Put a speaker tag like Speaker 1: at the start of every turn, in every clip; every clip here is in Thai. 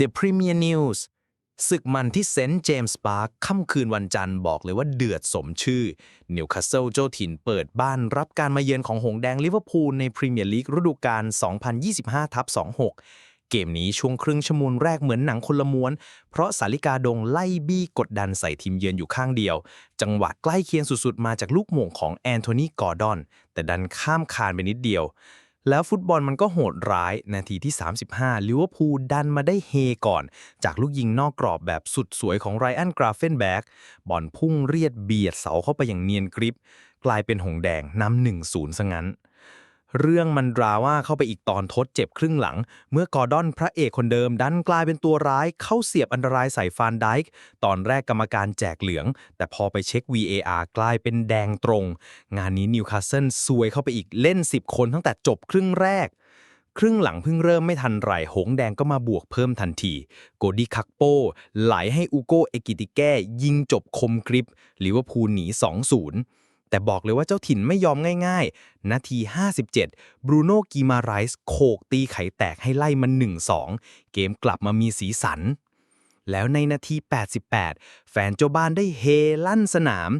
Speaker 1: The Premier News ศึกมันที่เซนต์เจมส์ปาร์คค่ำคืนวันจันทร์บอกเลยว่าเดือดสมชื่อนิวคาสเซิลเจ้าถิ่นเปิดบ้านรับการมาเยือนของหงแดงลิเวอร์พูลในพรีเมียร์ลีกฤดูกาล 2025ทับ26 เกมนี้ช่วงครึ่งชั่วโมงแรกเหมือนหนังคนละม้วน เพราะสาลิกาดงไล่บี้กดดันใส่ทีมเยือนอยู่ข้างเดียว จังหวะใกล้เคียงสุดๆ มาจากลูกโมงของแอนโทนีกอร์ดอน แต่ดันข้ามคานไปนิดเดียว แล้วฟุตบอลมันก็โหดร้าย นาทีที่ 35ลิเวอร์พูลดันมาได้เฮก่อน จากลูกยิงนอกกรอบแบบสุดสวยของไรอันกราเฟนแบ็กบอลพุ่งเรียดเบียดเสาเข้าไปอย่างเนียนกริป กลายเป็นหงแดงนำ1-0ซะงั้น เรื่องมันดราว่าเข้าไปอีกตอนทดเจ็บครึ่งหลัง เมื่อกอร์ดอนพระเอกคนเดิมดันกลายเป็นตัวร้ายเข้าเสียบอันตรายใส่ฟานไดค์ตอนแรกกรรมการแจกเหลือง แต่พอไปเช็ค VAR กลายเป็นแดงตรง งานนี้นิวคาสเซิลซวยเข้าไปอีกเล่น 10 คนตั้งแต่จบครึ่งแรก ครึ่งหลังเพิ่งเริ่มไม่ทันไรหงแดงก็มาบวกเพิ่มทันที โกดีคักโป ไหลให้อูโกเอกิติแก้ยิงจบคมกริบลิเวอร์พูลหนี 2-0 แต่บอกเลยว่าเจ้าถิ่นไม่ยอมง่ายๆ นาที 57 บรูโน่กีมาไรส์โขกตีไข่แตกให้ไล่มัน 1-2 เกมกลับมามีสีสัน แล้วในนาที 88 แฟนเจ้าบ้านได้เฮลั่นสนาม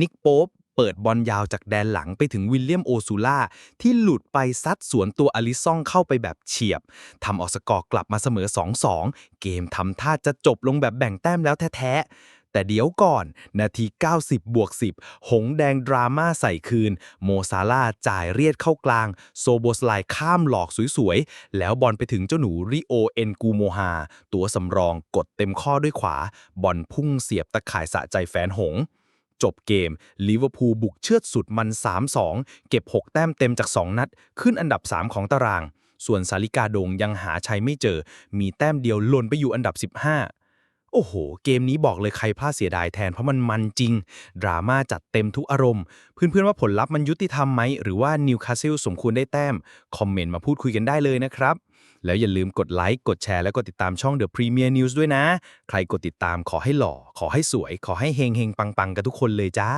Speaker 1: นิกโป๊ปเปิดบอลยาวจากแดนหลังไปถึงวิลเลียมโอซูล่า ที่หลุดไปซัดสวนตัวอลิซองเข้าไปแบบเฉียบทำออสกอร์กลับมาเสมอ 2-2 เกมทำท่าจะจบลงแบบแบ่งแต้มแล้วแท้ๆ แต่เดี๋ยวก่อน นาที 90บวก10 หงแดงดราม่าใส่คืน โมซาลาจ่ายเรียดเข้ากลาง โซโบสไลข้ามหลอกสวยๆ แล้วบอลไปถึงเจ้าหนูริโอเอ็นกูโมฮาตัวสำรองกดเต็มข้อด้วยขวา บอลพุ่งเสียบตะข่ายสะใจแฟนหงจบเกมลิเวอร์พูลบุกเชือดสุดมัน 3-2 เก็บ 6 แต้มเต็มจาก 2 นัด ขึ้นอันดับ 3 ของตาราง ส่วนสาลิกาโดงยังหาชัยไม่เจอ มีแต้มเดียวหล่นไปอยู่อันดับ 15 โอ้โห เกมนี้บอกเลยใครพลาดเสียดายแทนเพราะมันมันจริง ดราม่าจัดเต็มทุกอารมณ์ เพื่อนๆว่าผลลัพธ์มันยุติธรรมไหม หรือว่านิวคาสเซิลสมควรได้แต้ม คอมเมนต์มาพูดคุยกันได้เลยนะครับ แล้วอย่าลืมกดไลค์กดแชร์และกดติดตามช่อง The Premier News ด้วยนะ ใครกดติดตามขอให้หล่อ ขอให้สวย ขอให้เฮงเฮงปังๆ กันทุกคนเลยจ้า